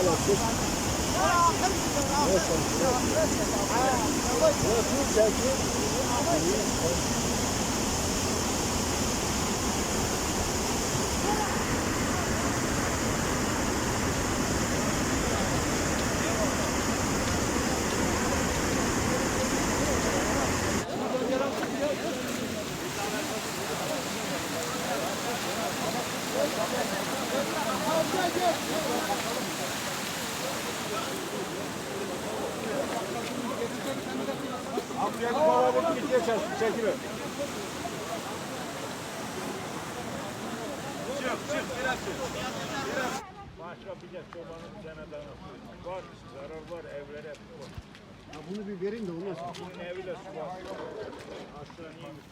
Gel gel. Başka bir de çobanın bir tane daha var. Zarar var evlere. var. Bunu bir verin de sonra. Bunun su var. Aşağı iyiymiş.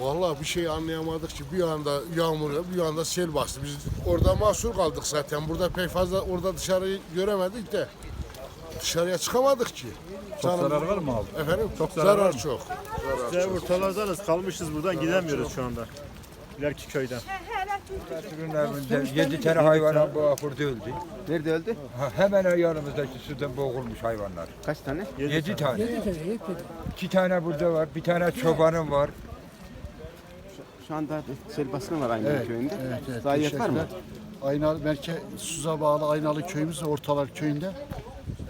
Vallahi bir şey anlayamadık ki bir anda yağmur bir anda sel bastı. Biz orada mahsur kaldık zaten. Burada pek fazla orada dışarıyı göremedik de dışarıya çıkamadık ki. Çok zarar var mı abi? Efendim Çok zarar, zarar var mı? çok. Size ortalardanız kalmışız buradan gidemiyoruz şu anda. İleriki köyden. 7 tane hayvan bu ahırda öldü. Nerede öldü? Ha, hemen yanımızdaki sudan boğulmuş hayvanlar. Kaç tane? 7 tane. 2 tane burada var, bir tane çobanım var. Şu anda sel baskını var aynı Evet, köyünde. evet, evet. Zayiat var mı? Teşekkürler. Aynalı merkez Suza bağlı Aynalı köyümüz Ortalar köyünde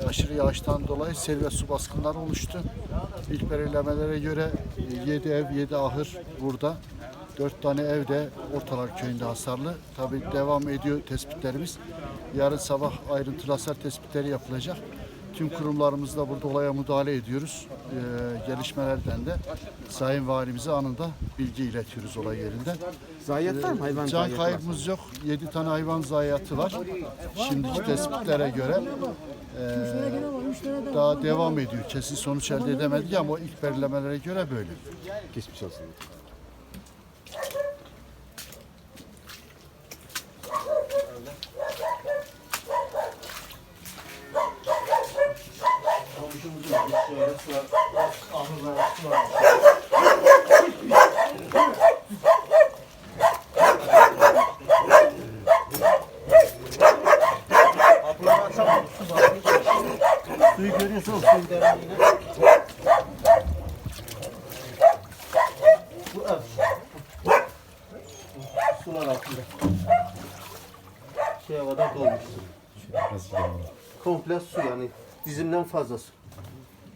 aşırı yağıştan dolayı sel ve su baskınları oluştu. İlk belirlemelere göre 7 ev, 7 ahır burada. 4 tane ev de Ortalar köyünde hasarlı. Tabii devam ediyor tespitlerimiz. Yarın sabah ayrıntılı hasar tespitleri yapılacak. Tüm kurumlarımızla burada olaya müdahale ediyoruz. Ee, gelişmelerden de Sayın Valimize anında bilgi iletiyoruz olay yerinde. Zayiat var mı? Hayvan Can zayiatı var. kaybımız yok. 7 tane hayvan zayiatı var. Şimdiki tespitlere göre eee, daha devam ediyor. Kesin sonuç elde edemedik ama ilk belirlemelere göre böyle. Geçmiş olsun. Suyu görüyorsunuz suyu derinliğine. Bu ev. Sular altında. Şeye kadar dolmuş. Komple su yani dizimden fazla su.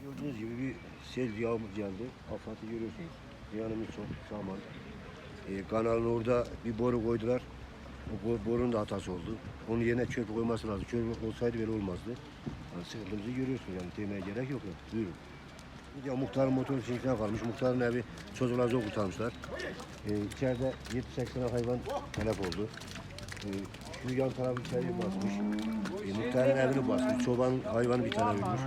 Gördüğünüz gibi bir sel yağmur geldi. Afatı görüyorsunuz. Yanımız çok saman. Ee, kanalın orada bir boru koydular. O bo- borunun da hatası oldu. Onun yerine çöp koyması lazım. Çöp olsaydı böyle olmazdı. Yani sıkıntımızı görüyorsunuz yani demeye gerek yok. Yani. Buyurun. Ya muhtarın motoru içinden kalmış. Muhtarın evi çocuklar zor kurtarmışlar. Ee, içeride 7-8 tane hayvan telef oldu. Ee, şu yan tarafı içeriye basmış. Ee, muhtarın evini basmış. Çobanın hayvanı bir tane ölmüş.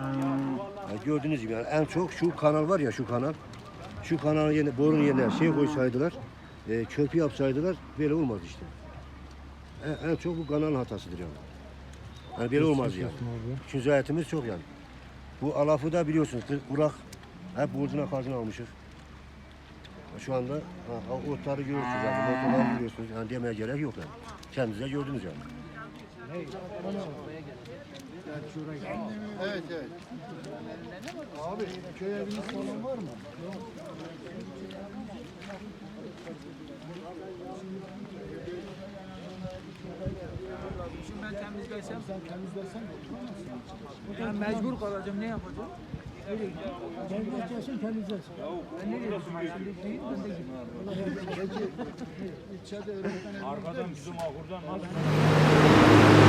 Ya gördüğünüz gibi yani en çok şu kanal var ya şu kanal. Şu kanalın yerine, borunun yerine şey koysaydılar, e, çöpü yapsaydılar böyle olmaz işte. En, en çok bu kanalın hatasıdır yani. Yani böyle olmaz yani. Çünkü hayatımız çok yani. Bu alafı da biliyorsunuz kurak hep borcuna karşına almışız. Şu anda ha, otları görüyorsunuz yani, motorları görüyorsunuz. Yani demeye gerek yok yani. Kendiniz de gördünüz yani. Evet evet. Abi köy eviniz falan var mı? Şimdi ben temizlesem, Sen temizlersen de oturamazsın. ben mecbur kalacağım. Ne yapacağım? Temizlersin temizlersin. Ben nereye gideyim? Şimdi değil, ben de gideyim. Peki ilçede öğretmen evinde Arkadan bizim ahurdan nasıl?